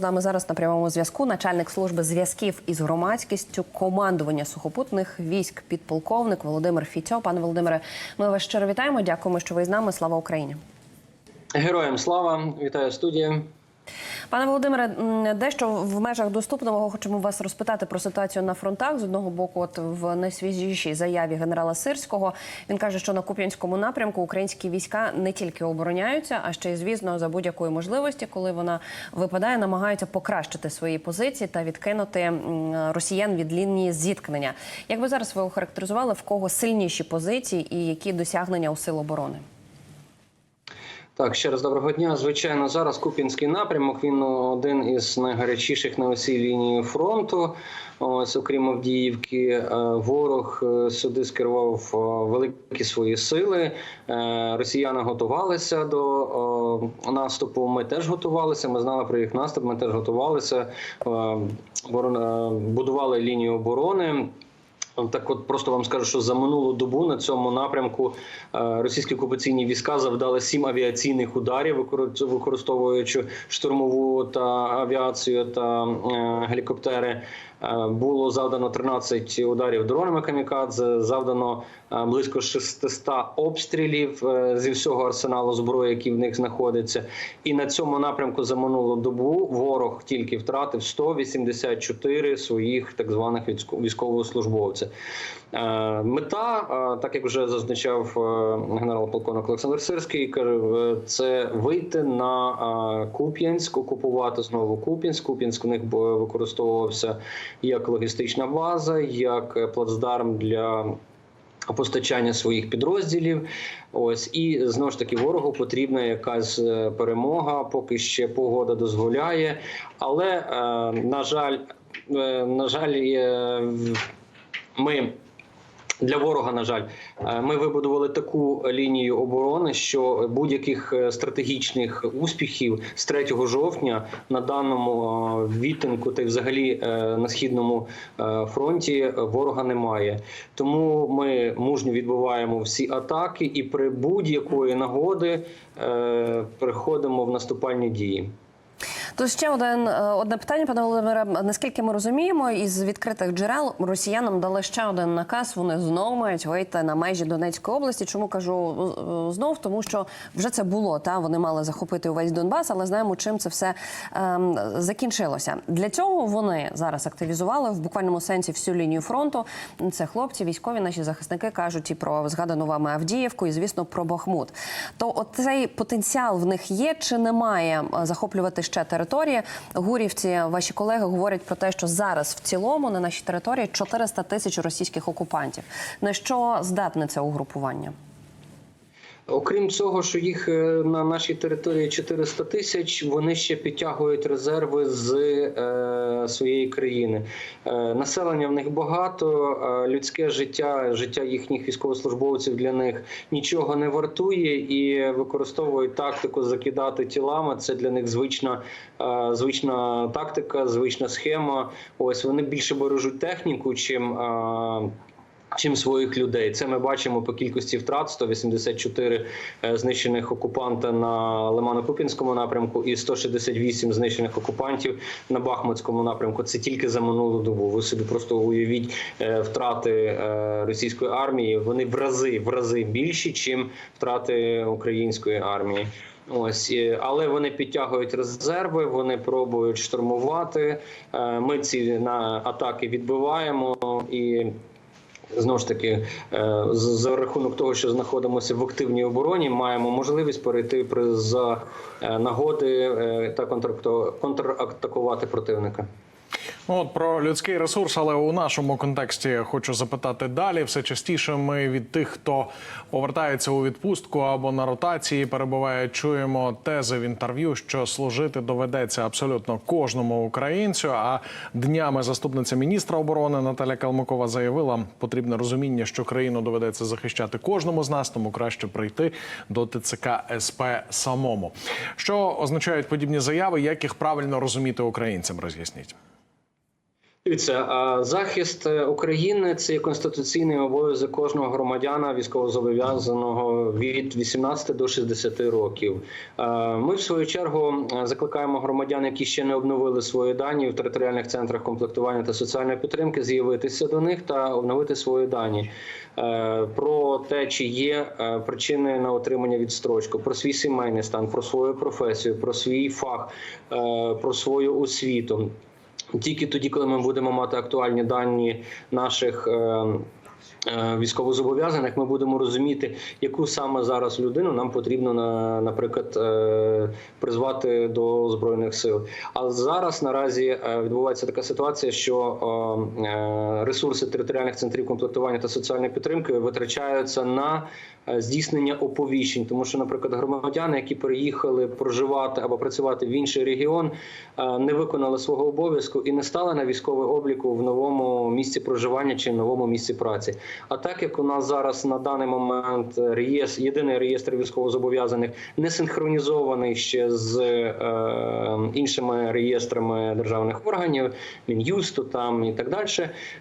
З нами зараз на прямому зв'язку начальник служби зв'язків із громадськістю командування сухопутних військ підполковник Володимир Фіцьо. Пане Володимире, ми вас щиро вітаємо. Дякуємо, що ви з нами. Слава Україні. Героям слава, вітаю студія. Пане Володимире, дещо в межах доступного хочемо вас розпитати про ситуацію на фронтах. З одного боку, от в найсвіжішій заяві генерала Сирського він каже, що на Куп'янському напрямку українські війська не тільки обороняються, а ще й звісно за будь-якої можливості, коли вона випадає, намагаються покращити свої позиції та відкинути росіян від лінії зіткнення. Як би зараз ви охарактеризували в кого сильніші позиції і які досягнення у сил оборони? Так, ще раз доброго дня. Звичайно, зараз Купінський напрямок. Він один із найгарячіших на усій лінії фронту. Ось, окрім Авдіївки, Е, ворог е, сюди скерував е, великі свої сили. Е, Росіяни готувалися до е, наступу. Ми теж готувалися. Ми знали про їх наступ. Ми теж готувалися. Е, Будували лінію оборони. Так, от просто вам скажу, що за минулу добу на цьому напрямку е, російські окупаційні війська завдали сім авіаційних ударів, використовуючи штурмову та авіацію та е, гелікоптери. Е, Було завдано 13 ударів дронами камікадзе, завдано близько 600 обстрілів зі всього арсеналу зброї, який в них знаходиться. І на цьому напрямку за минулу добу ворог тільки втратив 184 своїх так званих військо- військовослужбовців. Е, Мета, е, так як вже зазначав е, генерал-полковник Олександр Сирський, це вийти на Куп'янськ, окупувати знову Куп'янськ. Куп'янськ у них використовувався як логістична база, як плацдарм для постачання своїх підрозділів. Ось і знову ж таки ворогу потрібна якась перемога, поки ще погода дозволяє. Але на жаль, на жаль, ми. Для ворога, на жаль, е, ми вибудували таку лінію оборони, що будь-яких е, стратегічних успіхів з 3 жовтня на даному е, відтинку та й взагалі на східному фронті ворога немає. Тому ми мужньо відбуваємо всі атаки і при будь-якої нагоди переходимо в наступальні дії. Тут ще один е, одне питання, пане Володимире. Наскільки ми розуміємо, із відкритих джерел росіянам дали ще один наказ. Вони знову мають вийти на межі Донецької області. Чому кажу е, знов? Тому що вже це було. Та вони мали захопити увесь Донбас, але знаємо, чим це все ем, закінчилося. Для цього вони зараз активізували в буквальному сенсі всю лінію фронту. Це хлопці, військові, наші захисники кажуть і про згадану вами Авдіївку, і звісно про Бахмут. То оцей потенціал в них є чи немає е, захоплювати ще території? Гурівці, ваші колеги говорять про те, що зараз в цілому на нашій території 400 тисяч російських окупантів. На що здатне це угрупування? Окрім цього, що їх е, на нашій території 400 тисяч, вони ще підтягують резерви з е, своєї країни. Е, населення в них багато, е, людське життя, життя їхніх військовослужбовців для них нічого не вартує і використовують тактику закидати тілами. Це для них звична, е, звична тактика, звична схема. Ось вони більше бережуть техніку, чим. Е, чим своїх людей. Це ми бачимо по кількості втрат: 184 е, знищених окупанта на Лимано-Купінському напрямку і 168 знищених окупантів на Бахмутському напрямку. Це тільки за минулу добу. Ви собі просто уявіть е, втрати е, російської армії. Вони в рази в рази більші, чим втрати української армії. Ось але вони підтягують резерви, вони пробують штурмувати. Ми ці на атаки відбиваємо і. Знову ж таки, е, за рахунок того, що знаходимося в активній обороні, маємо можливість перейти при за е, нагоди е, та контратакувати противника. От про людський ресурс, але у нашому контексті хочу запитати далі. Все частіше ми від тих, хто повертається у відпустку або на ротації, перебуває, чуємо тези в інтерв'ю, що служити доведеться абсолютно кожному українцю. А днями заступниця міністра оборони Наталя Калмикова заявила, потрібне розуміння, що країну доведеться захищати кожному з нас, тому краще прийти до ТЦК СП самому. Що означають подібні заяви? Як їх правильно розуміти українцям? Роз'ясніть. Дивіться, захист е, України це конституційний обов'язок кожного громадяна військовозобов'язаного від 18 до 60 років. Е, Ми в свою чергу закликаємо громадян, які ще не обновили свої дані в територіальних центрах комплектування та соціальної підтримки, з'явитися до них та обновити свої дані е, про те, чи є причини на отримання відстрочку, про свій сімейний стан, про свою професію, про свій фах, про свою освіту. Тільки тоді, коли ми будемо мати актуальні дані наших. Е, Військовозобов'язаних ми будемо розуміти, яку саме зараз людину нам потрібно на, наприклад, е, призвати до збройних сил. А зараз наразі е, відбувається така ситуація, що ресурси територіальних центрів комплектування та соціальної підтримки витрачаються на здійснення оповіщень, тому що, наприклад, громадяни, які переїхали проживати або працювати в інший регіон, не виконали свого обов'язку і не стали на військовий обліку в новому місці проживання чи новому місці праці. А так як у нас зараз на даний момент реєстр, єдиний реєстр військовозобов'язаних не синхронізований ще з е, іншими реєстрами державних органів, мін'юсту там і так далі,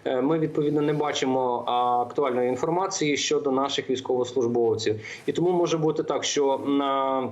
е, ми відповідно не бачимо актуальної інформації щодо наших військовослужбовців. І тому може бути так, що на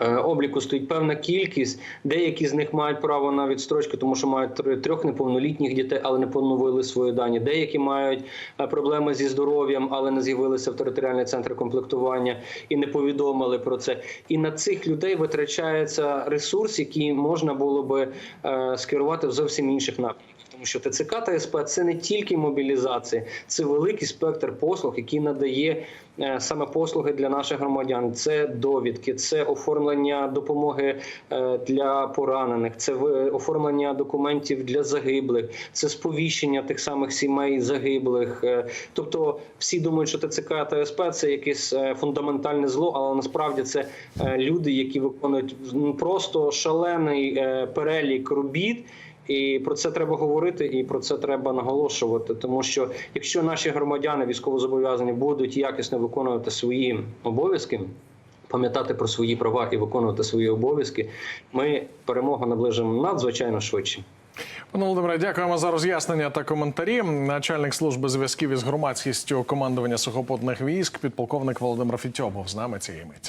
обліку стоїть певна кількість. Деякі з них мають право на відстрочку, тому що мають трьох неповнолітніх дітей, але не поновили свої дані. Деякі мають е, проблеми зі здоров'ям, але не з'явилися в територіальний центр комплектування і не повідомили про це. І на цих людей витрачається ресурс, який можна було би е, скерувати в зовсім інших напрямках. Тому що ТЦК та СП це не тільки мобілізація, це великий спектр послуг, який надає е, саме послуги для наших громадян. Це довідки, це оформлення допомоги е, для поранених, це оформлення документів для загиблих, це сповіщення тих самих сімей загиблих. Е, Тобто всі думають, що ТЦК та СП це якесь е, фундаментальне зло, але насправді це люди, які виконують ну, просто шалений перелік робіт. І про це треба говорити, і про це треба наголошувати. Тому що якщо наші громадяни військовозобов'язані будуть якісно виконувати свої обов'язки, пам'ятати про свої права і виконувати свої обов'язки, ми перемогу наближимо надзвичайно швидше. Пане Володимире, дякуємо за роз'яснення та коментарі. Начальник служби зв'язків із громадськістю командування сухопутних військ, підполковник Володимир Фітьобов з нами цієї миті.